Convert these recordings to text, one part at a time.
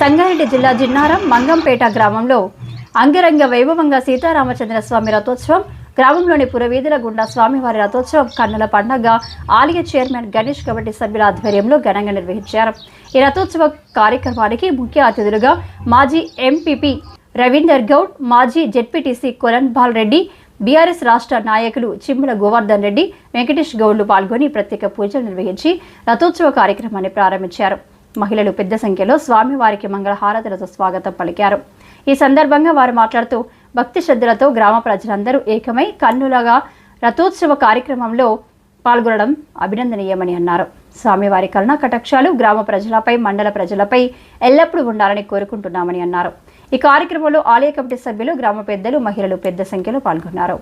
సంగారెడ్డి జిల్లా జిన్నారం మంగంపేట గ్రామంలో అంగరంగ వైభవంగా సీతారామచంద్ర స్వామి రథోత్సవం గ్రామంలోని పురవీధుల గుండా స్వామివారి రథోత్సవం కన్నుల పండగ ఆలయ చైర్మన్ గణేష్ కమిటీ సభ్యుల ఆధ్వర్యంలో ఘనంగా నిర్వహించారు. ఈ రథోత్సవ కార్యక్రమానికి ముఖ్య అతిథులుగా మాజీ ఎంపీపీ రవీందర్ గౌడ్ మాజీ జెడ్పీటీసీ కొలన్ బాల్ రెడ్డి బీఆర్ఎస్ రాష్ట్ర నాయకులు చిమ్మల గోవర్ధన్ రెడ్డి వెంకటేష్ గౌడ్లు పాల్గొని ప్రత్యేక పూజలు నిర్వహించి రథోత్సవ కార్యక్రమాన్ని ప్రారంభించారు. మహిళలు పెద్ద సంఖ్యలో స్వామివారికి మంగళహారతులతో స్వాగతం పలికారు. ఈ సందర్భంగా వారు మాట్లాడుతూ భక్తి శ్రద్ధలతో గ్రామ ప్రజలందరూ ఏకమై కన్నులగా రథోత్సవ కార్యక్రమంలో పాల్గొనడం అభినందనీయమని అన్నారు. స్వామివారి కరుణ కటాక్షాలు గ్రామ ప్రజలపై మండల ప్రజలపై ఎల్లప్పుడూ ఉండాలని కోరుకుంటున్నామని అన్నారు. ఈ కార్యక్రమంలో ఆలయ కమిటీ సభ్యులు గ్రామ పెద్దలు మహిళలు పెద్ద సంఖ్యలో పాల్గొన్నారు.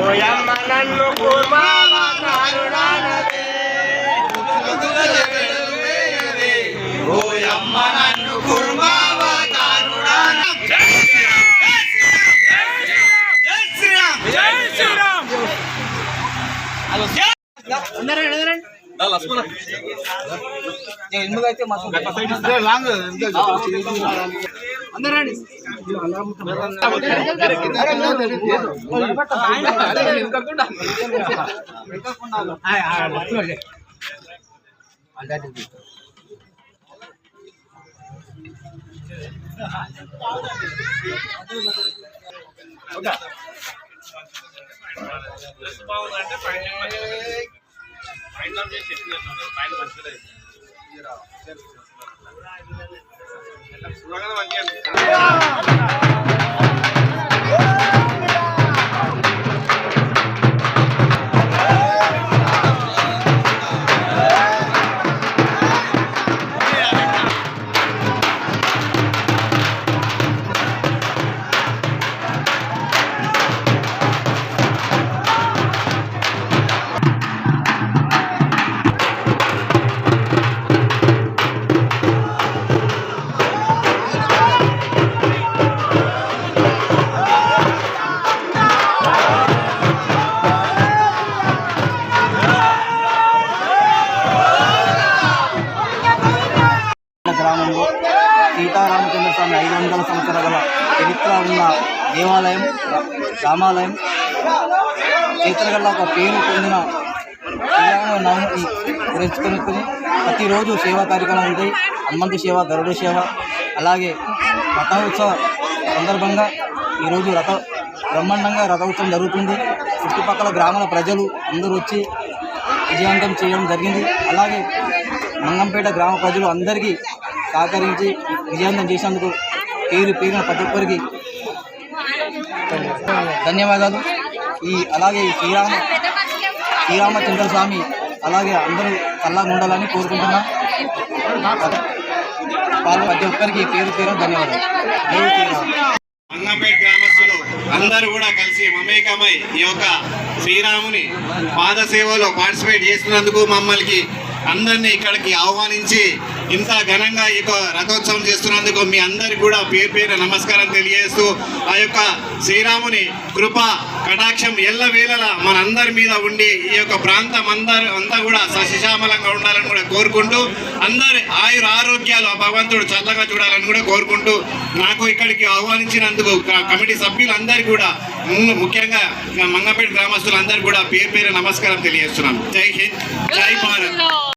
ఓయమ్మ నన్ను కుర్మావతారుడానదే ఓయమ్మ నన్ను కుర్మావతారుడాన జై పైన జై శ్రీరామ్ జై శ్రీరామ్ గ్రామంలో సీతారామచంద్ర స్వామి ఐదు వందల సంవత్సరాల చరిత్ర ఉన్న దేవాలయం రామాలయం. చరిత్రగల ఒక పేరు పొందిన శ్రీరామ నవమిని ప్రతిరోజు సేవా కార్యక్రమాలు ఉంటాయి. హనుమంతు సేవ గరుడ సేవ అలాగే రథోత్సవ సందర్భంగా ఈరోజు రథ బ్రహ్మాండంగా రథోత్సవం జరుగుతుంది. చుట్టుపక్కల గ్రామాల ప్రజలు అందరూ వచ్చి విజయవంతం చేయడం జరిగింది. అలాగే మంగంపేట గ్రామ ప్రజలు అందరికీ సహకరించి విజయవంతం చేసినందుకు పేరు పేరున ప్రతి ఒక్కరికి ధన్యవాదాలు. ఈ అలాగే ఈ శ్రీరామ శ్రీరామచంద్ర స్వామి అలాగే అందరూ చల్లగా ఉండాలని కోరుకుంటున్నా. వాళ్ళు ప్రతి ఒక్కరికి పేరు పేరు ధన్యవాదాలు. జై గ్రామస్తులు అందరూ కూడా కలిసి మమేకమై ఈ యొక్క శ్రీరాముని పాద సేవలో పార్టిసిపేట్ చేస్తున్నందుకు మమ్మల్ని అందరినీ ఇక్కడికి ఆహ్వానించి ఇంత ఘనంగా ఈ యొక్క రథోత్సవం చేస్తున్నందుకు మీ అందరికి కూడా పేరు పేరు నమస్కారం తెలియజేస్తూ ఆ యొక్క శ్రీరాముని కృప కటాక్షం ఎల్ల వేళలా మనందరి మీద ఉండి ఈ యొక్క ప్రాంతం అందరు అంతా కూడా సశిశామలంగా ఉండాలని కూడా కోరుకుంటూ అందరి ఆయుర ఆరోగ్యాలు ఆ భగవంతుడు చల్లగా చూడాలని కూడా కోరుకుంటూ నాకు ఇక్కడికి ఆహ్వానించినందుకు కమిటీ సభ్యులందరికీ కూడా ముఖ్యంగా మంగపేట గ్రామస్తులందరికీ కూడా పేరు పేరు నమస్కారం తెలియజేస్తున్నాను. జై హింద్ జై భారత్.